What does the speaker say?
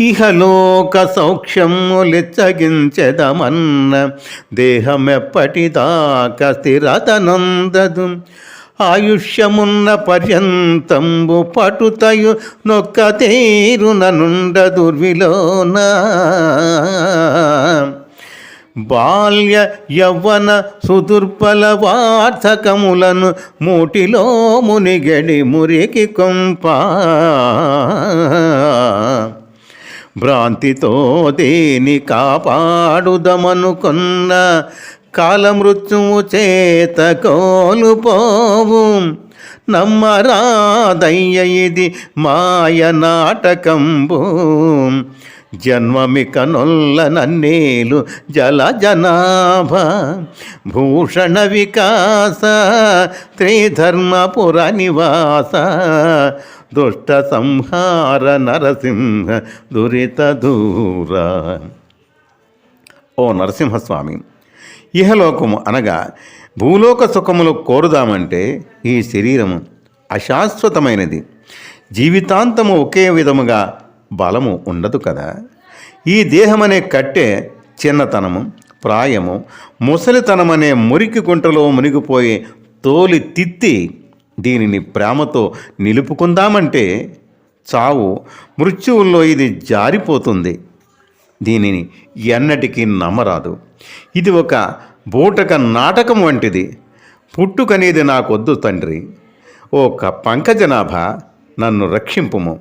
ఇహలోక సౌఖ్యములిచ్చగించెదమన్న దేహమెప్పటిదాక స్థిరతనందదు. ఆయుష్యమున్న పర్యంతంబు పటుతయు నొక్క తేరుననుండ దుర్విలోన. బాల్య యవ్వన సుదుర్బల వార్థకములను మూటిలో మునిగడి మురికి కొంపా. భ్రాంతితో దేని కాపాడుదమనుకున్న కాలమృత్యువు చేత కోలుపోవు. నమ్మరాదయ్య ఇది మాయ నాటకంబు. జన్మమిక నొల్ల నన్నేలు జల జనాభ. భూషణ వికాస త్రిధర్మపుర నివాస. దుష్ట సంహార నరసింహ దురిత దూర. ఓ నరసింహస్వామి ఇహలోకము అనగా భూలోక సుఖములు కోరుదామంటే ఈ శరీరము అశాశ్వతమైనది. జీవితాంతము ఒకే విధముగా బలము ఉండదు కదా. ఈ దేహమనే కట్టే చిన్నతనము ప్రాయము ముసలితనమనే మురికి గుంటలో మునిగిపోయే తోలి తిత్తి దీనిని ప్రేమతో నిలుపుకుందామంటే చావు మృత్యువుల్లో ఇది జారిపోతుంది. దీనిని ఎన్నటికీ నమ్మరాదు. ఇది ఒక బూటక నాటకం వంటిది. పుట్టుకనేది నాకొద్దు తండ్రి. ఓ పంక పంకజనాభ నన్ను రక్షింపుము.